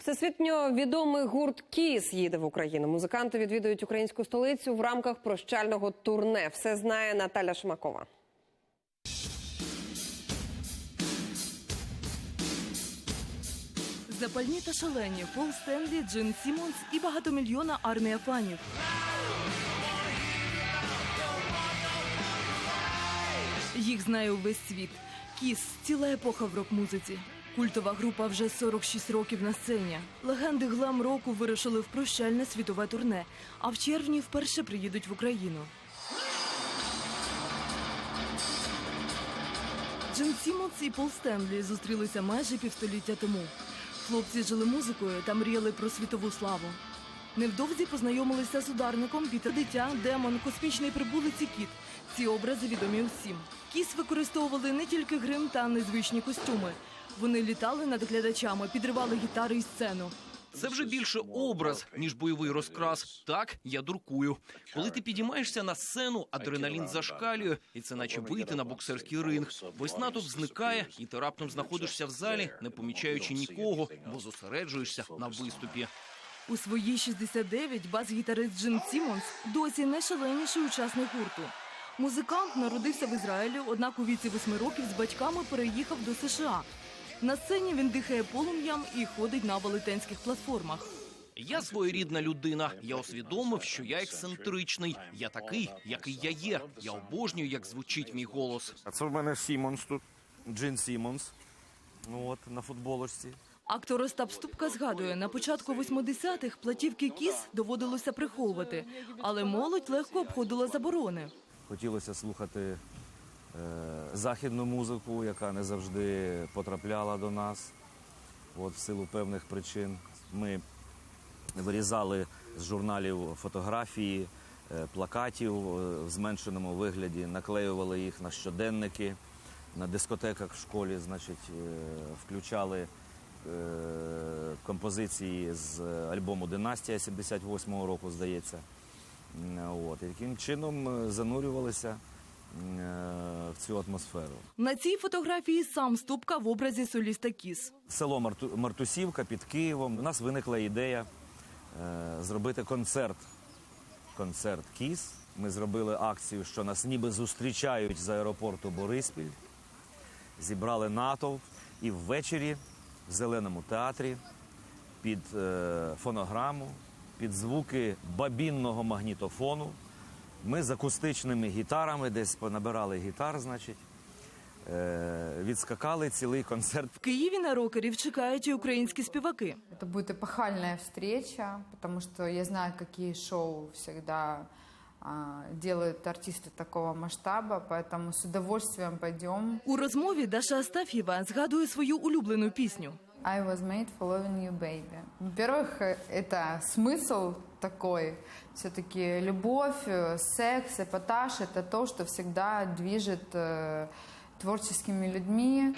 Всесвітньо відомий гурт Кіс їде в Україну. Музиканти відвідують українську столицю в рамках прощального турне. Все знає Наталя Шмакова. Запальні та шалені Пол Стенлі, Джин Сімонс і багатомільйонна армія фанів. Їх знає увесь світ. Кіс ціла епоха в рок-музиці. Культова група вже 46 років на сцені. Легенди глам року вирушили в прощальне світове турне, а в червні вперше приїдуть в Україну. Джин Сімонс і Пол Стенлі зустрілися майже півстоліття тому. Хлопці жили музикою та мріяли про світову славу. Невдовзі познайомилися з ударником Пітер Дитя, Демон, космічний прибулець і кіт. Ці образи відомі усім. Кіс використовували не тільки грим та незвичні костюми. Вони літали над глядачами, підривали гітари і сцену. Це вже більше образ, ніж бойовий розкрас. Так, я дуркую. Коли ти підіймаєшся на сцену, адреналін зашкалює, і це наче вийти на боксерський ринг. Весь натовп зникає, і ти раптом знаходишся в залі, не помічаючи нікого, бо зосереджуєшся на виступі. У свої 69 бас-гітарист Джин Сімонс досі найшаленіший учасник гурту. Музикант народився в Ізраїлі, однак у віці восьми років з батьками переїхав до США. На сцені він дихає полум'ям і ходить на велетенських платформах. Я своєрідна людина. Я усвідомив, що я ексцентричний. Я такий, який я є. Я обожнюю, як звучить мій голос. А це в мене Сімонс тут, Джин Сімонс. Ну, От, на футболочці. Актор Остап Ступка згадує, на початку 80-х платівки кіс доводилося приховувати, але молодь легко обходила заборони. Хотілося слухати західну музику, яка не завжди потрапляла до нас. От, в силу певних причин. Ми вирізали з журналів фотографії, е, плакатів е, в зменшеному вигляді, наклеювали їх на щоденники, на дискотеках в школі, значить, е, включали е, композиції з альбому Династія 78-го року, здається. От. І таким чином е, занурювалися е, в цю атмосферу. На цій фотографії сам Ступка в образі соліста кіс. Село Марту- Мартусівка під Києвом. У нас виникла ідея е, зробити концерт. Концерт Кіс. Ми зробили акцію, що нас ніби зустрічають з аеропорту Бориспіль. Зібрали натовп і ввечері в зеленому театрі під е, фонограму, під звуки бабінного магнітофону. Ми з акустичними гітарами, десь понабирали гітар, значить, е, відскакали цілий концерт В Києві на рокерів чекають і українські співаки. Это будет эпохальная встреча, потому что я знаю, какие шоу всегда а, делают артисты такого масштаба, поэтому с удовольствием пойдем. У розмові Даша Астаф'єва згадує свою улюблену пісню. I was made for loving you, baby. Во-первых, э, это смысл такой. Все-таки любовь, э, секс, эпатаж – это то, что всегда движет э, творческими людьми.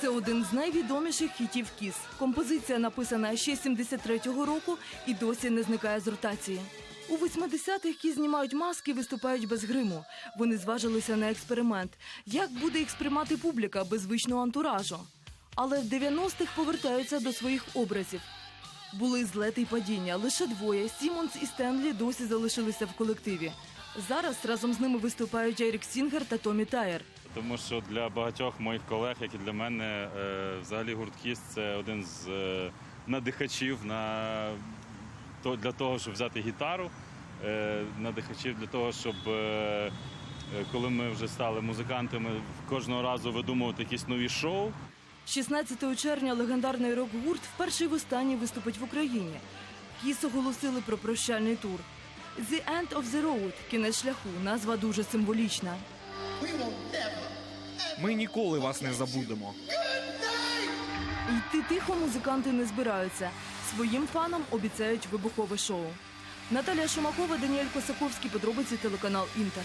Це один з найвідоміших хітів кіс. Композиція написана ще 73-го року і досі не зникає з ротації. У 80-х кіс знімають маски виступають без гриму. Вони зважилися на експеримент. Як буде їх сприймати публіка без звичного антуражу? Але в 90-х повертаються до своїх образів. Були злети й падіння. Лише двоє Сімонс і Стенлі досі залишилися в колективі. Зараз разом з ними виступають Ерік Сінгер та Томі Тайер. Тому що для багатьох моїх колег, як і для мене, е, взагалі гурт Кіс це один з е, надихачів на для того, щоб взяти гітару, е, надихачів для того, щоб е, е, коли ми вже стали музикантами, кожного разу видумувати якісь нові шоу. 16 червня легендарний рок-гурт вперше й востаннє виступить в Україні. Кіс оголосили про прощальний тур. «The End of the Road» – кінець шляху. Назва дуже символічна. Ми ніколи вас не забудемо. Йти тихо музиканти не збираються. Своїм фанам обіцяють вибухове шоу. Наталія Шумакова, Даніель Косаковський, подробиці телеканал Інтер.